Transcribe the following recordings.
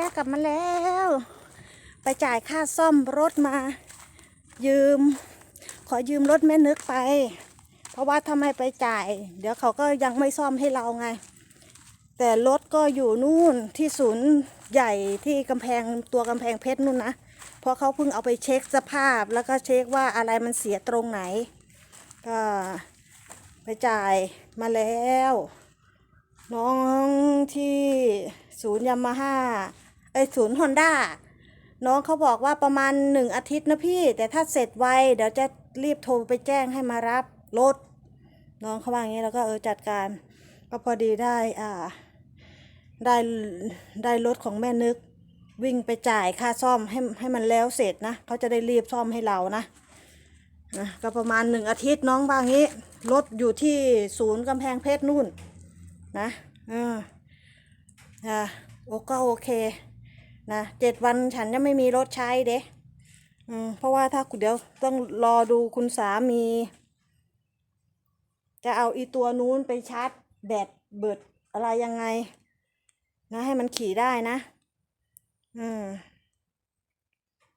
แล้วกลับมาแล้ว ไปจ่ายค่าซ่อมรถมา ยืม ขอยืมรถแม่นึกไป เพราะว่าถ้าไม่ไปจ่าย เดี๋ยวเขาก็ยังไม่ซ่อมให้เราไง แต่รถก็อยู่นู่นที่ศูนย์ใหญ่ที่กำแพงตัวกำแพงเพชรนู่นนะเพราะเขาเพิ่งเอาไปเช็คสภาพแล้วก็เช็คว่าอะไรมันเสียตรงไหน ก็ไปจ่ายมาแล้ว น้องที่ศูนย์ยามาฮ่า ไอศูนย์ฮอนด้าน้องเขาบอกว่าประมาณหนึ่งอาทิตย์นะพี่ แต่ถ้าเสร็จไวเดี๋ยวจะรีบโทรไปแจ้งให้มารับรถ น้องเขาว่าอย่างนี้แล้วก็เออจัดการ ก็พอดีได้อ่า ได้ได้รถของแม่นึก วิ่งไปจ่ายค่าซ่อมให้ให้มันแล้วเสร็จนะเขาจะได้รีบซ่อมให้เรานะนะก็ประมาณหนึ่งอาทิตย์น้องว่างี้รถอยู่ที่ศูนย์กำแพงเพชรนู่นนะเอออะโอก็โอเค นะเจ็ดวันฉันจะไม่มีรถใช้เด้อืมเพราะว่าถ้าเดี๋ยวต้องรอดูคุณสามี จะเอาอีตัวนู้นไปชาร์จแบตเบิดอะไรยังไง นะให้มันขี่ได้นะ อืม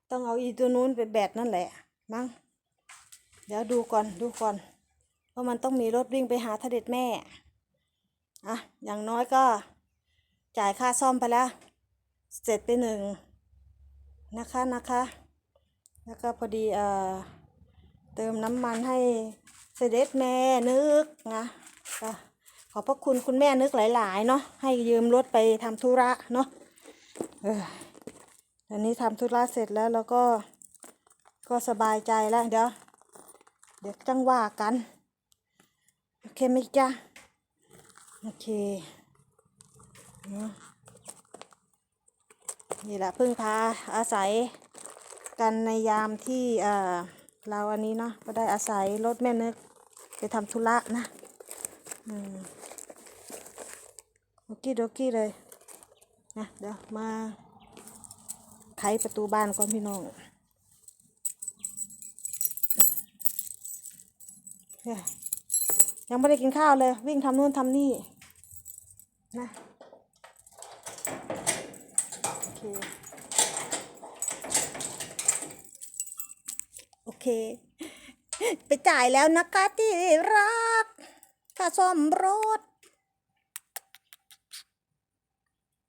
ต้องเอาอีตัวนู้นไปแบตนั่นแหละ มั้งเดี๋ยวดูก่อนดูก่อนว่ามันต้องมีรถวิ่งไปหาทเด็ดแม่ อะ อย่างน้อยก็จ่ายค่าซ่อมไปแล้ว เสร็จไปหนึ่งนะคะนะคะ แล้วก็พอดีเอ่อเติมน้ำมันให้เสด็จแม่นึกนะก็ขอบพระคุณคุณแม่นึกหลาย ๆ เนาะให้ยืมรถไปทำธุระเนาะเอออันนี้ทำธุระเสร็จแล้วแล้วก็ก็สบายใจแล้วเดี๋ยวเดี๋ยวจังว่ากันโอเคไหมจ๊ะโอเคเนอะ นี่แหละพึ่งพาอาศัยกันในยามที่เอ่อเราอันนี้เนาะก็ได้อาศัยรถแม่นึกไปทำธุระนะอืมโอกี้โดกี้เลยนะเดี๋ยวมาไขประตูบ้านก่อนพี่น้องยังไม่ได้กินข้าวเลย วิ่งทำนู่นทำนี่นะ โอเค ไปจ่ายแล้วนะคะที่รักค่าซ่อมรถ